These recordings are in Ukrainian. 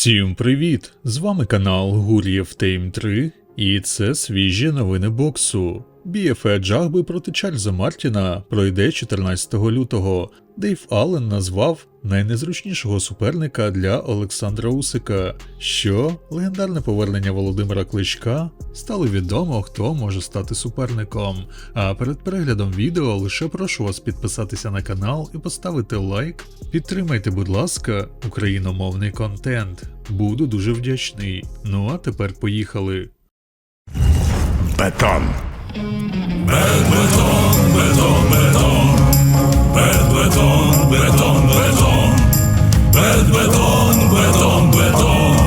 Всім привіт! З вами канал Гур'єв Тейм 3 і це свіжі новини боксу. BFE Джагби проти Чарльза Мартіна пройде 14 лютого. Дейв Аллен назвав найнезручнішого суперника для Олександра Усика, що легендарне повернення Володимира Кличка стало відомо, хто може стати суперником. А перед переглядом відео лише прошу вас підписатися на канал і поставити лайк. Підтримайте, будь ласка, україномовний контент. Буду дуже вдячний. Ну а тепер поїхали. Бетон. beton, beton, beton. Bed beton, beton, beton. Bed beton, beton, beton.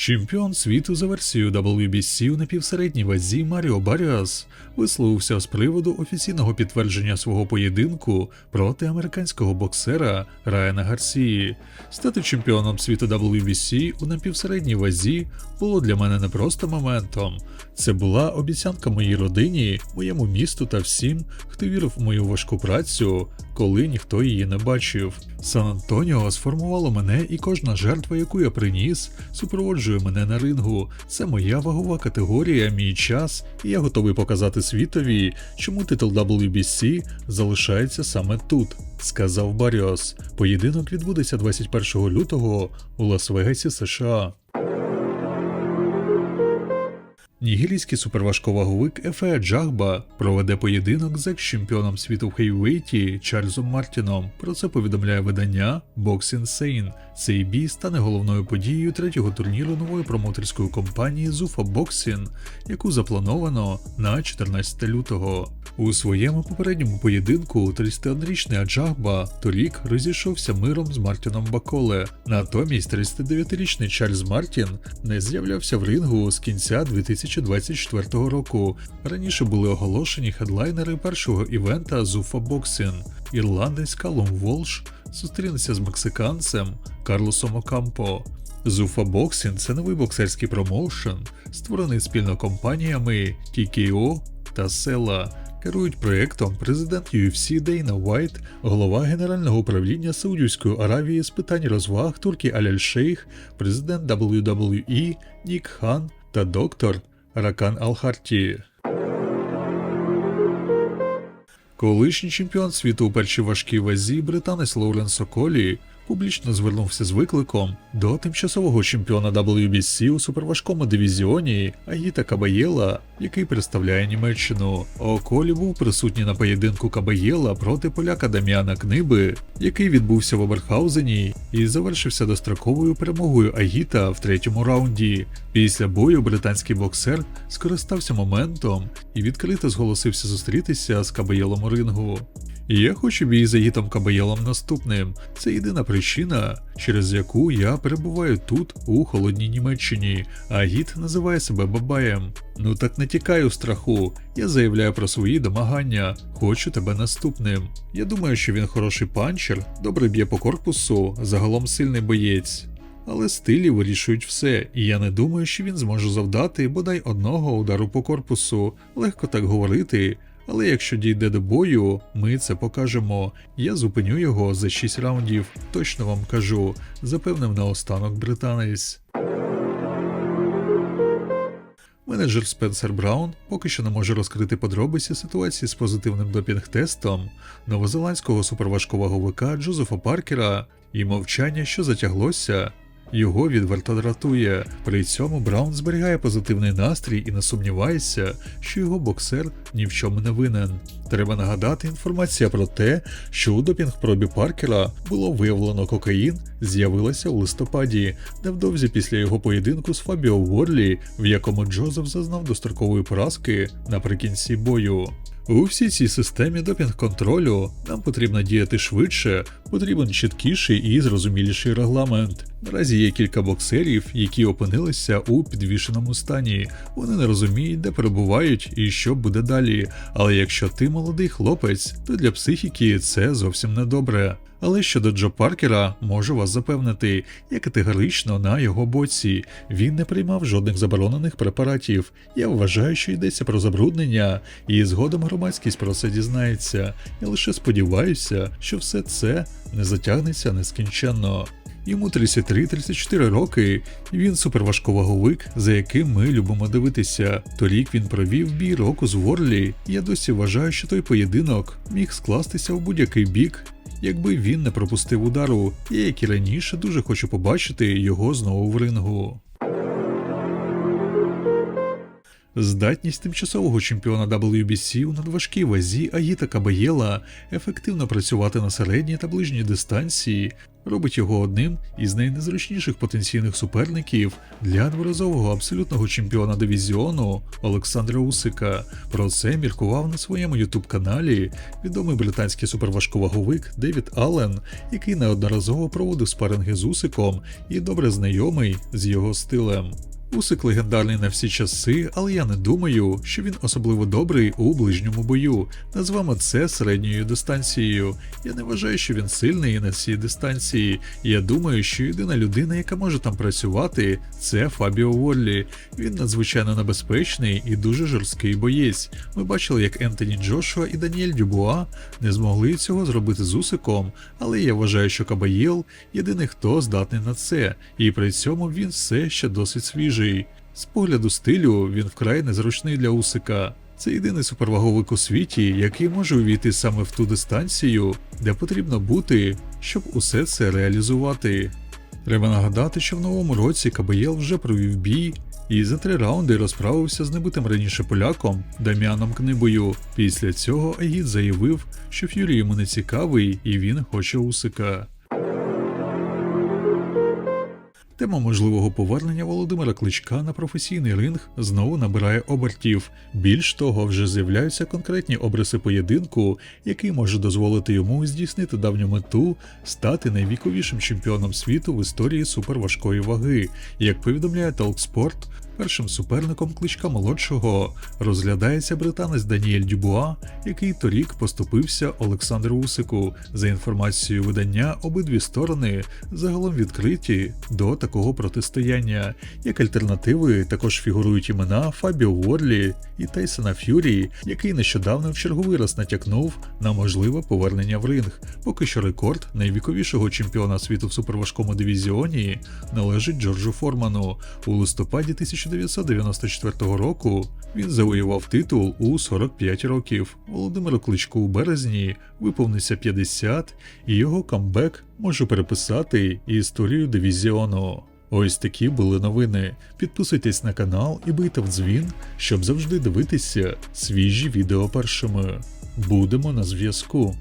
Чемпіон світу за версією WBC у напівсередній вазі Маріо Баріас висловився з приводу офіційного підтвердження свого поєдинку проти американського боксера Райана Гарсії. Стати чемпіоном світу WBC у напівсередній вазі було для мене не просто моментом. Це була обіцянка моїй родині, моєму місту та всім, хто вірив в мою важку працю, коли ніхто її не бачив. Сан Антоніо сформувало мене, і кожна жертва, яку я приніс, супроводжує мене на рингу. Це моя вагова категорія, мій час, і я готовий показати світові, чому титул WBC залишається саме тут, сказав Баріос. Поєдинок відбудеться 21 лютого у Лас-Вегасі, США. Нігерійський суперважковаговик Ефе Джагба проведе поєдинок з екс-чемпіоном світу в хейвейті Чарльзом Мартіном. Про це повідомляє видання Box Insane. Цей бій стане головною подією третього турніру нової промоутерської компанії Zufa Boxing, яку заплановано на 14 лютого. У своєму попередньому поєдинку 31-річний Аджагба торік розійшовся миром з Мартіном Баколе. Натомість 39-річний Чарльз Мартін не з'являвся в рингу з кінця 2024 року. Раніше були оголошені хедлайнери першого івента Zufa Boxing. Ірландець Калум Волш зустрінеться з мексиканцем Карлосом Окампо. Zufa Boxing – це новий боксерський промоушен, створений спільно компаніями TKO та Sela. Керують проєктом президент UFC Дейна Вайт, голова Генерального управління Саудівської Аравії з питань розваг Туркі Аляль Шейх, президент WWE Нік Хан та доктор Ракан Алхарті. Колишній чемпіон світу у першій важкій вазі британець Лоурен Соколі публічно звернувся з викликом до тимчасового чемпіона WBC у суперважкому дивізіоні Агіта Кабаєла, який представляє Німеччину. Околі був присутній на поєдинку Кабаєла проти поляка Дам'яна Книби, який відбувся в Оберхаузені і завершився достроковою перемогою Агіта в третьому раунді. Після бою британський боксер скористався моментом і відкрито зголосився зустрітися з Кабаєлом у рингу. Я хочу бій з Агітом Кабаєлом наступним. Це єдина причина, через яку я перебуваю тут, у холодній Німеччині. Агіт називає себе Бабаєм. Ну так не тікаю в страху. Я заявляю про свої домагання. Хочу тебе наступним. Я думаю, що він хороший панчер, добре б'є по корпусу, загалом сильний боєць. Але стилі вирішують все, і я не думаю, що він зможе завдати бодай одного удару по корпусу. Легко так говорити. Але якщо дійде до бою, ми це покажемо. Я зупиню його за 6 раундів, точно вам кажу, запевнив наостанок британець. Менеджер Спенсер Браун поки що не може розкрити подробиці ситуації з позитивним допінг-тестом новозеландського суперважковаговика Джозефа Паркера і мовчання, що затяглося. Його відверто дратує. При цьому Браун зберігає позитивний настрій і не сумнівається, що його боксер ні в чому не винен. Треба нагадати інформація про те, що у допінг-пробі Паркера було виявлено кокаїн, з'явилася у листопаді, невдовзі після його поєдинку з Фабіо Ворлі, в якому Джозеф зазнав дострокової поразки наприкінці бою. У всій цій системі допінг-контролю нам потрібно діяти швидше, потрібен чіткіший і зрозуміліший регламент. Наразі є кілька боксерів, які опинилися у підвішеному стані. Вони не розуміють, де перебувають і що буде далі. Але якщо ти молодий хлопець, то для психіки це зовсім не добре. Але щодо Джо Паркера, можу вас запевнити, я категорично на його боці. Він не приймав жодних заборонених препаратів. Я вважаю, що йдеться про забруднення, і згодом громадськість про це дізнається. Я лише сподіваюся, що все це не затягнеться нескінченно. Йому 33-34 роки, і він суперважковаговик, за яким ми любимо дивитися. Торік він провів бій року з Ворлі, я досі вважаю, що той поєдинок міг скластися в будь-який бік, якби він не пропустив удару. Я, як і раніше, дуже хочу побачити його знову в рингу. Здатність тимчасового чемпіона WBC у надважкій вазі Аїта Кабаєла ефективно працювати на середній та ближній дистанції робить його одним із найнезручніших потенційних суперників для дворазового абсолютного чемпіона дивізіону Олександра Усика. Про це міркував на своєму ютуб-каналі відомий британський суперважковаговик Девід Аллен, який неодноразово проводив спаринги з Усиком і добре знайомий з його стилем. Усик легендарний на всі часи, але я не думаю, що він особливо добрий у ближньому бою. Назвемо це середньою дистанцією. Я не вважаю, що він сильний на цій дистанції. Я думаю, що єдина людина, яка може там працювати, це Фабіо Воллі. Він надзвичайно небезпечний і дуже жорсткий боєць. Ми бачили, як Ентоні Джошуа і Даніель Дюбуа не змогли цього зробити з Усиком, але я вважаю, що Кабаєл єдиний, хто здатний на це, і при цьому він все ще досить свіжий. З погляду стилю він вкрай незручний для Усика. Це єдиний суперваговик у світі, який може увійти саме в ту дистанцію, де потрібно бути, щоб усе це реалізувати. Треба нагадати, що в новому році Кабаєл вже провів бій і за три раунди розправився з небитим раніше поляком Дам'яном Книбою. Після цього Агіт заявив, що Ф'юрі йому не цікавий і він хоче Усика. Тема можливого повернення Володимира Кличка на професійний ринг знову набирає обертів. Більш того, вже з'являються конкретні обриси поєдинку, який може дозволити йому здійснити давню мету стати найвіковішим чемпіоном світу в історії суперважкої ваги. Як повідомляє Talksport, першим суперником кличка молодшого розглядається британець Даніель Дюбуа, який торік поступився Олександру Усику. За інформацією видання, обидві сторони загалом відкриті до такого протистояння. Як альтернативи також фігурують імена Фабіо Ворлі і Тайсона Ф'юрі, який нещодавно в черговий раз натякнув на можливе повернення в ринг. Поки що рекорд найвіковішого чемпіона світу в суперважкому дивізіоні належить Джорджу Форману. У листопаді 1994 року він завоював титул у 45 років. Володимиру Кличку у березні виповниться 50, і його камбек може переписати історію дивізіону. Ось такі були новини. Підписуйтесь на канал і бийте в дзвін, щоб завжди дивитися свіжі відео першими. Будемо на зв'язку.